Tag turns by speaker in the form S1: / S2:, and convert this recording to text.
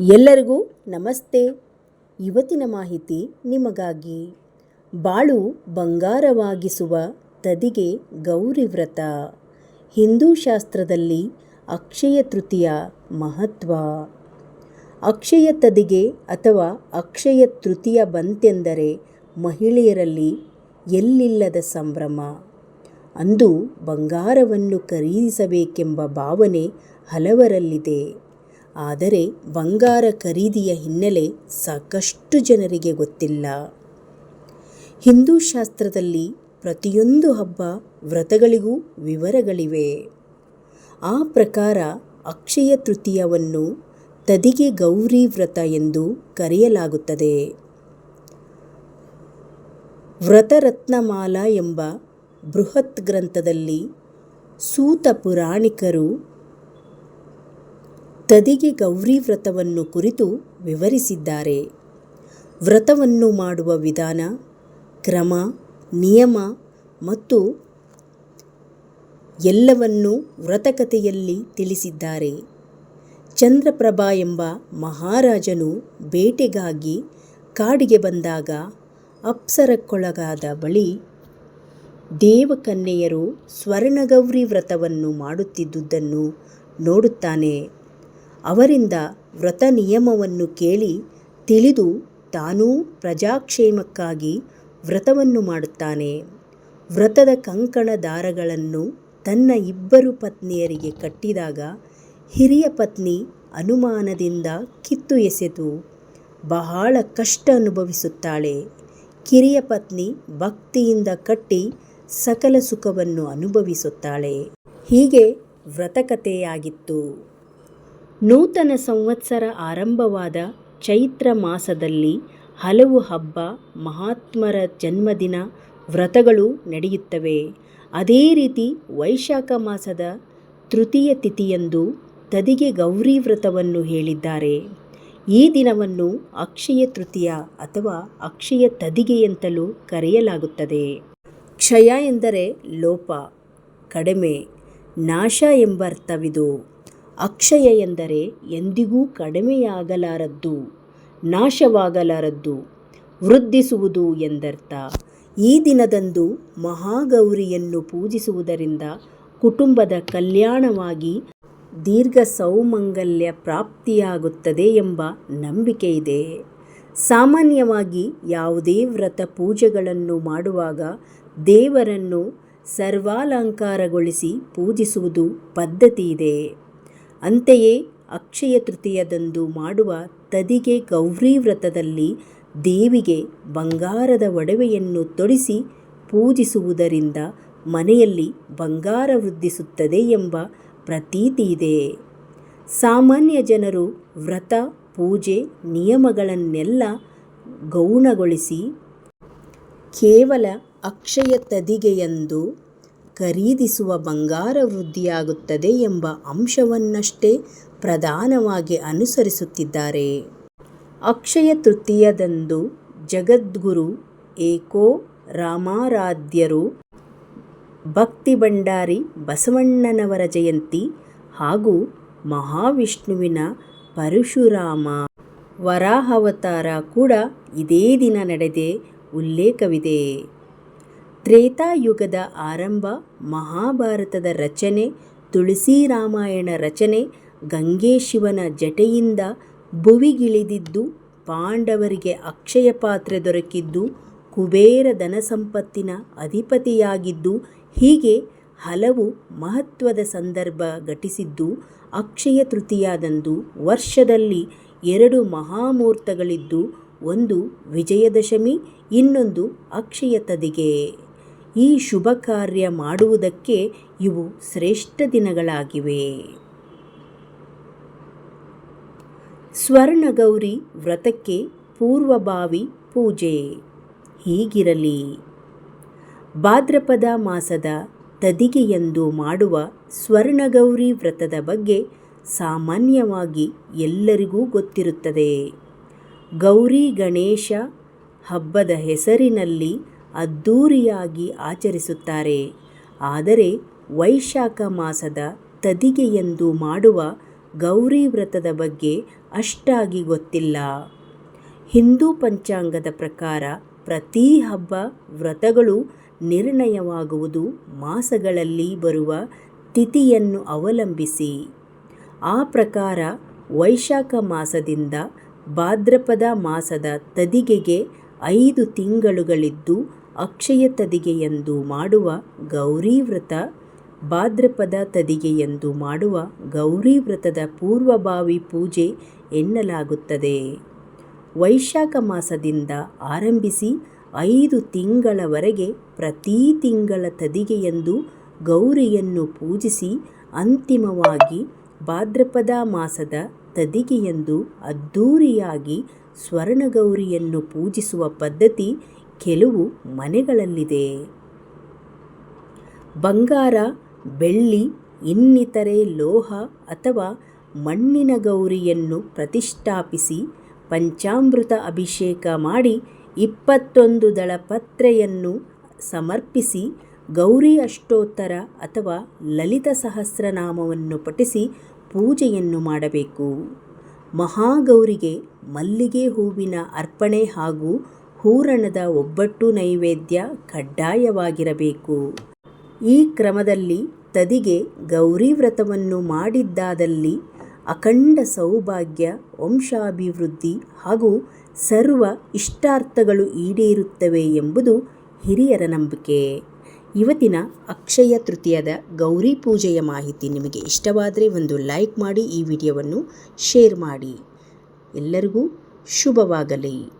S1: ಎಲ್ಲರಿಗೂ ನಮಸ್ತೆ. ಇವತ್ತಿನ ಮಾಹಿತಿ ನಿಮಗಾಗಿ. ಬಾಳು ಬಂಗಾರವಾಗಿಸುವ ತದಿಗೆ ಗೌರಿ ವ್ರತ. ಹಿಂದೂ ಶಾಸ್ತ್ರದಲ್ಲಿ ಅಕ್ಷಯ ತೃತೀಯ ಮಹತ್ವ. ಅಕ್ಷಯ ತದಿಗೆ ಅಥವಾ ಅಕ್ಷಯ ತೃತೀಯ ಬಂತೆಂದರೆ ಮಹಿಳೆಯರಲ್ಲಿ ಎಲ್ಲಿಲ್ಲದ ಸಂಭ್ರಮ. ಅಂದು ಬಂಗಾರವನ್ನು ಖರೀದಿಸಬೇಕೆಂಬ ಭಾವನೆ ಹಲವರಲ್ಲಿದೆ. ಆದರೆ ಬಂಗಾರ ಖರೀದಿಯ ಹಿನ್ನೆಲೆ ಸಾಕಷ್ಟು ಜನರಿಗೆ ಗೊತ್ತಿಲ್ಲ. ಹಿಂದೂ ಶಾಸ್ತ್ರದಲ್ಲಿ ಪ್ರತಿಯೊಂದು ಹಬ್ಬ ವ್ರತಗಳಿಗೂ ವಿವರಗಳಿವೆ. ಆ ಪ್ರಕಾರ ಅಕ್ಷಯ ತೃತೀಯವನ್ನು ತದಿಗೆ ಗೌರಿ ವ್ರತ ಎಂದು ಕರೆಯಲಾಗುತ್ತದೆ. ವ್ರತರತ್ನಮಾಲಾ ಎಂಬ ಬೃಹತ್ ಗ್ರಂಥದಲ್ಲಿ ಸೂತ ಪುರಾಣಿಕರು ತದಿಗೆ ಗೌರಿ ವ್ರತವನ್ನು ಕುರಿತು ವಿವರಿಸಿದ್ದಾರೆ. ವ್ರತವನ್ನು ಮಾಡುವ ವಿಧಾನ, ಕ್ರಮ, ನಿಯಮ ಮತ್ತು ಎಲ್ಲವನ್ನೂ ವ್ರತಕಥೆಯಲ್ಲಿ ತಿಳಿಸಿದ್ದಾರೆ. ಚಂದ್ರಪ್ರಭಾ ಎಂಬ ಮಹಾರಾಜನು ಬೇಟೆಗಾಗಿ ಕಾಡಿಗೆ ಬಂದಾಗ ಅಪ್ಸರಕ್ಕೊಳಗಾದ ಬಳಿ ದೇವಕನ್ಯೆಯರು ಸ್ವರ್ಣಗೌರಿ ವ್ರತವನ್ನು ಮಾಡುತ್ತಿದ್ದುದನ್ನು ನೋಡುತ್ತಾನೆ. ಅವರಿಂದ ವ್ರತ ನಿಯಮವನ್ನು ಕೇಳಿ ತಿಳಿದು ತಾನೂ ಪ್ರಜಾಕ್ಷೇಮಕ್ಕಾಗಿ ವ್ರತವನ್ನು ಮಾಡುತ್ತಾನೆ. ವ್ರತದ ಕಂಕಣ ದಾರಗಳನ್ನು ತನ್ನ ಇಬ್ಬರು ಪತ್ನಿಯರಿಗೆ ಕಟ್ಟಿದಾಗ ಹಿರಿಯ ಪತ್ನಿ ಅನುಮಾನದಿಂದ ಕಿತ್ತು ಎಸೆದು ಬಹಳ ಕಷ್ಟ ಅನುಭವಿಸುತ್ತಾಳೆ. ಕಿರಿಯ ಪತ್ನಿ ಭಕ್ತಿಯಿಂದ ಕಟ್ಟಿ ಸಕಲ ಸುಖವನ್ನು ಅನುಭವಿಸುತ್ತಾಳೆ. ಹೀಗೆ ವ್ರತಕಥೆಯಾಗಿತ್ತು. ನೂತನ ಸಂವತ್ಸರ ಆರಂಭವಾದ ಚೈತ್ರ ಮಾಸದಲ್ಲಿ ಹಲವು ಹಬ್ಬ, ಮಹಾತ್ಮರ ಜನ್ಮದಿನ ವ್ರತಗಳು ನಡೆಯುತ್ತವೆ. ಅದೇ ರೀತಿ ವೈಶಾಖ ಮಾಸದ ತೃತೀಯ ತಿಥಿಯಂದು ತದಿಗೆ ಗೌರಿ ವ್ರತವನ್ನು ಹೇಳಿದ್ದಾರೆ. ಈ ದಿನವನ್ನು ಅಕ್ಷಯ ತೃತೀಯ ಅಥವಾ ಅಕ್ಷಯ ತದಿಗೆಯಂತಲೂ ಕರೆಯಲಾಗುತ್ತದೆ. ಕ್ಷಯ ಎಂದರೆ ಲೋಪ, ಕಡಿಮೆ, ನಾಶ ಎಂಬರ್ಥವಿದು ಅಕ್ಷಯ ಎಂದರೆ ಎಂದಿಗೂ ಕಡಿಮೆಯಾಗಲಾರದ್ದು, ನಾಶವಾಗಲಾರದ್ದು, ವೃದ್ಧಿಸುವುದು ಎಂದರ್ಥ. ಈ ದಿನದಂದು ಮಹಾಗೌರಿಯನ್ನು ಪೂಜಿಸುವುದರಿಂದ ಕುಟುಂಬದ ಕಲ್ಯಾಣವಾಗಿ ದೀರ್ಘ ಸೌಮಂಗಲ್ಯ ಪ್ರಾಪ್ತಿಯಾಗುತ್ತದೆ ಎಂಬ ನಂಬಿಕೆ ಇದೆ. ಸಾಮಾನ್ಯವಾಗಿ ಯಾವುದೇ ವ್ರತ ಪೂಜೆಗಳನ್ನು ಮಾಡುವಾಗ ದೇವರನ್ನು ಸರ್ವಾಲಂಕಾರಗೊಳಿಸಿ ಪೂಜಿಸುವುದು ಪದ್ಧತಿ ಇದೆ. ಅಂತೆಯೇ ಅಕ್ಷಯ ತೃತೀಯದಂದು ಮಾಡುವ ತದಿಗೆ ಗೌರಿ ವ್ರತದಲ್ಲಿ ದೇವಿಗೆ ಬಂಗಾರದ ಒಡವೆಯನ್ನು ತೊಡಿಸಿ ಪೂಜಿಸುವುದರಿಂದ ಮನೆಯಲ್ಲಿ ಬಂಗಾರ ವೃದ್ಧಿಸುತ್ತದೆ ಎಂಬ ಪ್ರತೀತಿ ಇದೆ. ಸಾಮಾನ್ಯ ಜನರು ವ್ರತ, ಪೂಜೆ, ನಿಯಮಗಳನ್ನೆಲ್ಲ ಗೌಣಗೊಳಿಸಿ ಕೇವಲ ಅಕ್ಷಯ ತದಿಗೆಯಂದು ಖರೀದಿಸುವ ಬಂಗಾರ ವೃದ್ಧಿಯಾಗುತ್ತದೆ ಎಂಬ ಅಂಶವನ್ನಷ್ಟೇ ಪ್ರಧಾನವಾಗಿ ಅನುಸರಿಸುತ್ತಿದ್ದಾರೆ. ಅಕ್ಷಯ ತೃತೀಯದಂದು ಜಗದ್ಗುರು ಏಕೋ ರಾಮಾರಾಧ್ಯರು ಭಕ್ತಿ ಭಂಡಾರಿ ಬಸವಣ್ಣನವರ ಜಯಂತಿ ಹಾಗೂ ಮಹಾವಿಷ್ಣುವಿನ ಪರಶುರಾಮ ವರಾಹವತಾರ ಕೂಡ ಇದೇ ದಿನ ನಡೆದೇ ಉಲ್ಲೇಖವಿದೆ. ತ್ರೇತಾಯುಗದ ಆರಂಭ, ಮಹಾಭಾರತದ ರಚನೆ, ತುಳಸಿ ರಾಮಾಯಣ ರಚನೆ ಗಂಗೆಶಿವನ ಜಟೆಯಿಂದ ಭುವಿಗಿಳಿದಿದ್ದು, ಪಾಂಡವರಿಗೆ ಅಕ್ಷಯ ಪಾತ್ರೆ ದೊರಕಿದ್ದು, ಕುಬೇರ ಧನ ಸಂಪತ್ತಿನ ಅಧಿಪತಿಯಾಗಿದ್ದು, ಹೀಗೆ ಹಲವು ಮಹತ್ವದ ಸಂದರ್ಭ ಘಟಿಸಿದ್ದು, ಅಕ್ಷಯ ತೃತೀಯದಂದು ವರ್ಷದಲ್ಲಿ ಎರಡು ಮಹಾಮೂರ್ತಗಳಿದ್ದು, ಒಂದು ವಿಜಯದಶಮಿ, ಇನ್ನೊಂದು ಅಕ್ಷಯ ತದಿಗೆ. ಈ ಶುಭ ಕಾರ್ಯ ಮಾಡುವುದಕ್ಕೆ ಇವು ಶ್ರೇಷ್ಠ ದಿನಗಳಾಗಿವೆ. ಸ್ವರ್ಣಗೌರಿ ವ್ರತಕ್ಕೆ ಪೂರ್ವಭಾವಿ ಪೂಜೆ. ಹೀಗಿರಲಿ. ಭಾದ್ರಪದ ಮಾಸದ ತದಿಗೆಯಂದು ಮಾಡುವ ಸ್ವರ್ಣಗೌರಿ ವ್ರತದ ಬಗ್ಗೆ ಸಾಮಾನ್ಯವಾಗಿ ಎಲ್ಲರಿಗೂ ಗೊತ್ತಿರುತ್ತದೆ. ಗೌರಿ ಗಣೇಶ ಹಬ್ಬದ ಹೆಸರಿನಲ್ಲಿ ಅದ್ಧೂರಿಯಾಗಿ ಆಚರಿಸುತ್ತಾರೆ. ಆದರೆ ವೈಶಾಖ ಮಾಸದ ತದಿಗೆಯಂದು ಮಾಡುವ ಗೌರಿ ವ್ರತದ ಬಗ್ಗೆ ಅಷ್ಟಾಗಿ ಗೊತ್ತಿಲ್ಲ. ಹಿಂದೂ ಪಂಚಾಂಗದ ಪ್ರಕಾರ ಪ್ರತಿ ಹಬ್ಬ ವ್ರತಗಳು ನಿರ್ಣಯವಾಗುವುದು ಮಾಸಗಳಲ್ಲಿ ಬರುವ ತಿಥಿಯನ್ನು ಅವಲಂಬಿಸಿ. ಆ ಪ್ರಕಾರ ವೈಶಾಖ ಮಾಸದಿಂದ ಭಾದ್ರಪದ ಮಾಸದ ತದಿಗೆಗೆ ಐದು ತಿಂಗಳುಗಳಿದ್ದು ಅಕ್ಷಯ ತದಿಗೆಯಂದು ಮಾಡುವ ಗೌರಿ ವ್ರತ ಭಾದ್ರಪದ ತದಿಗೆಯಂದು ಮಾಡುವ ಗೌರಿ ವ್ರತದ ಪೂರ್ವಭಾವಿ ಪೂಜೆ ಎನ್ನಲಾಗುತ್ತದೆ. ವೈಶಾಖ ಮಾಸದಿಂದ ಆರಂಭಿಸಿ ಐದು ತಿಂಗಳವರೆಗೆ ಪ್ರತಿ ತಿಂಗಳ ತದಿಗೆಯಂದು ಗೌರಿಯನ್ನು ಪೂಜಿಸಿ ಅಂತಿಮವಾಗಿ ಭಾದ್ರಪದ ಮಾಸದ ತದಿಗೆಯಂದು ಅದ್ಧೂರಿಯಾಗಿ ಸ್ವರ್ಣಗೌರಿಯನ್ನು ಪೂಜಿಸುವ ಪದ್ಧತಿ ಕೆಲವು ಮನೆಗಳಲ್ಲಿದೆ. ಬಂಗಾರ, ಬೆಳ್ಳಿ, ಇನ್ನಿತರೆ ಲೋಹ ಅಥವಾ ಮಣ್ಣಿನ ಗೌರಿಯನ್ನು ಪ್ರತಿಷ್ಠಾಪಿಸಿ ಪಂಚಾಮೃತ ಅಭಿಷೇಕ ಮಾಡಿ ಇಪ್ಪತ್ತೊಂದು ದಳಪತ್ರೆಯನ್ನು ಸಮರ್ಪಿಸಿ ಗೌರಿ ಅಷ್ಟೋತ್ತರ ಅಥವಾ ಲಲಿತ ಸಹಸ್ರನಾಮವನ್ನು ಪಠಿಸಿ ಪೂಜೆಯನ್ನು ಮಾಡಬೇಕು. ಮಹಾಗೌರಿಗೆ ಮಲ್ಲಿಗೆ ಹೂವಿನ ಅರ್ಪಣೆ ಹಾಗೂ ಹೂರಣದ ಒಬ್ಬಟ್ಟು ನೈವೇದ್ಯ ಕಡ್ಡಾಯವಾಗಿರಬೇಕು. ಈ ಕ್ರಮದಲ್ಲಿ ತದಿಗೆ ಗೌರಿ ವ್ರತವನ್ನು ಮಾಡಿದ್ದಾದಲ್ಲಿ ಅಖಂಡ ಸೌಭಾಗ್ಯ, ವಂಶಾಭಿವೃದ್ಧಿ ಹಾಗೂ ಸರ್ವ ಇಷ್ಟಾರ್ಥಗಳು ಈಡೇರುತ್ತವೆ ಎಂಬುದು ಹಿರಿಯರ ನಂಬಿಕೆ. ಇವತ್ತಿನ ಅಕ್ಷಯ ತೃತೀಯದ ಗೌರಿ ಪೂಜೆಯ ಮಾಹಿತಿ ನಿಮಗೆ ಇಷ್ಟವಾದರೆ ಒಂದು ಲೈಕ್ ಮಾಡಿ ಈ ವಿಡಿಯೋವನ್ನು ಶೇರ್ ಮಾಡಿ. ಎಲ್ಲರಿಗೂ ಶುಭವಾಗಲಿ.